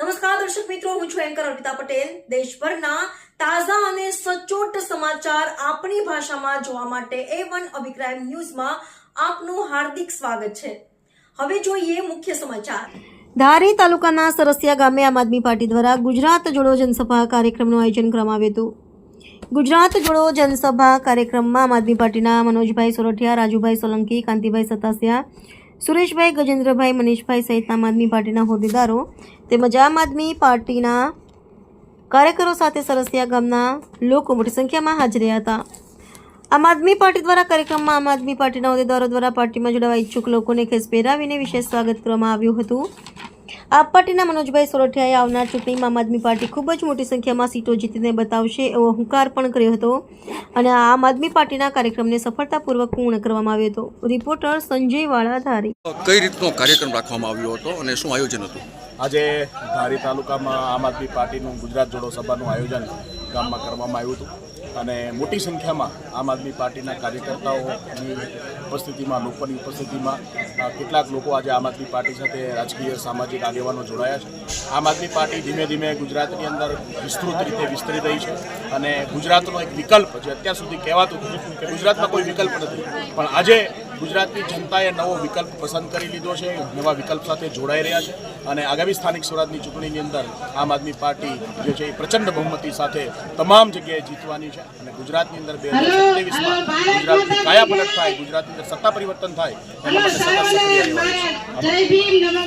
નમસ્કાર, દર્શક મિત્રો, હું છું એન્કર અર્પિતા પટેલ. દેશભરના તાજા અને સચોટ સમાચાર આપણી ભાષામાં જોવા માટે એ વન અભિક્રાઇમ ન્યૂઝમાં આપનું હાર્દિક સ્વાગત છે. હવે જોઈએ મુખ્ય સમાચાર. ધારી તાલુકાના સરસિયા ગામે આમ આદમી પાર્ટી દ્વારા ગુજરાત જોડો જનસભા કાર્યક્રમનું આયોજન કરવામાં આવ્યું હતું. ગુજરાત જોડો જનસભા કાર્યક્રમમાં આમ આદમી પાર્ટીના મનોજભાઈ સોરઠિયા, રાજુભાઈ સોલંકી, કાંતિભાઈ સતાસિયા, સુરેશભાઈ ગજેન્દ્રભાઈ મનીષભાઈ સહિત આમ આદમી પાર્ટીના હોદ્દેદારો તેમજ આમ આદમી પાર્ટીના કાર્યકરો સાથે સરસિયા ગામના લોકો મોટી સંખ્યામાં હાજર હતા. આમ આદમી પાર્ટી દ્વારા કાર્યક્રમમાં આમ આદમી પાર્ટીના હોદ્દેદારો દ્વારા પાર્ટીમાં જોડાવા ઈચ્છુક લોકોને ખેસ પહેરાવીને વિશેષ સ્વાગત કરવામાં આવ્યું હતું. આપ પાર્ટીના મનોજભાઈ સોરઠિયાએ આવનાર ચૂંટણીમાં આમ આદમી પાર્ટી ખૂબ જ મોટી સંખ્યામાં સીટો જીતીને બતાવશે એવો હુંકાર પણ કર્યો હતો. અને આ આમ આદમી પાર્ટીના કાર્યક્રમને સફળતાપૂર્વક પૂર્ણ કરવામાં આવ્યો હતો. રિપોર્ટર સંજય વાળા ધારી કઈ રીતનો કાર્યક્રમ રાખવામાં આવ્યો હતો અને શું આયોજન હતું? આજે ધારી તાલુકામાં આમ આદમી પાર્ટીનું ગુજરાત જોડો સભાનું આયોજન ગામમાં કરવામાં આવ્યું હતું. અને મોટી સંખ્યામાં આમ આદમી પાર્ટીના કાર્યકર્તાઓની ઉપસ્થિતિમાં, લોકોની ઉપસ્થિતિમાં કેટલાક લોકો આજે આમ આદમી પાર્ટી સાથે રાજકીય, સામાજિક આગેવાનો જોડાયા છે. આમ આદમી પાર્ટી ધીમે ધીમે ગુજરાતની અંદર વિસ્તૃત રીતે વિસ્તરી રહી છે અને ગુજરાતનો એક વિકલ્પ, જે અત્યાર સુધી કહેવાતું કે ગુજરાતમાં કોઈ વિકલ્પ નથી, પણ આજે ગુજરાતની જનતાએ નવો વિકલ્પ પસંદ કરી લીધો છે નવા વિકલ્પ સાથે જોડાઈ રહ્યા છે અને આગામી સ્થાનિક સ્વરાજની ચૂંટણીની અંદર આમ આદમી પાર્ટી જે છે એ પ્રચંડ બહુમતી સાથે તમામ જગ્યાએ જીતવાની છે અને ગુજરાતની અંદર બે હજાર સત્યાવીસમાં ગુજરાતની કાયા પલટ થાય ગુજરાતની અંદર સત્તા પરિવર્તન થાય એના માટે સતત સક્રિય રહેવાનું છે. જય ભીમ નમો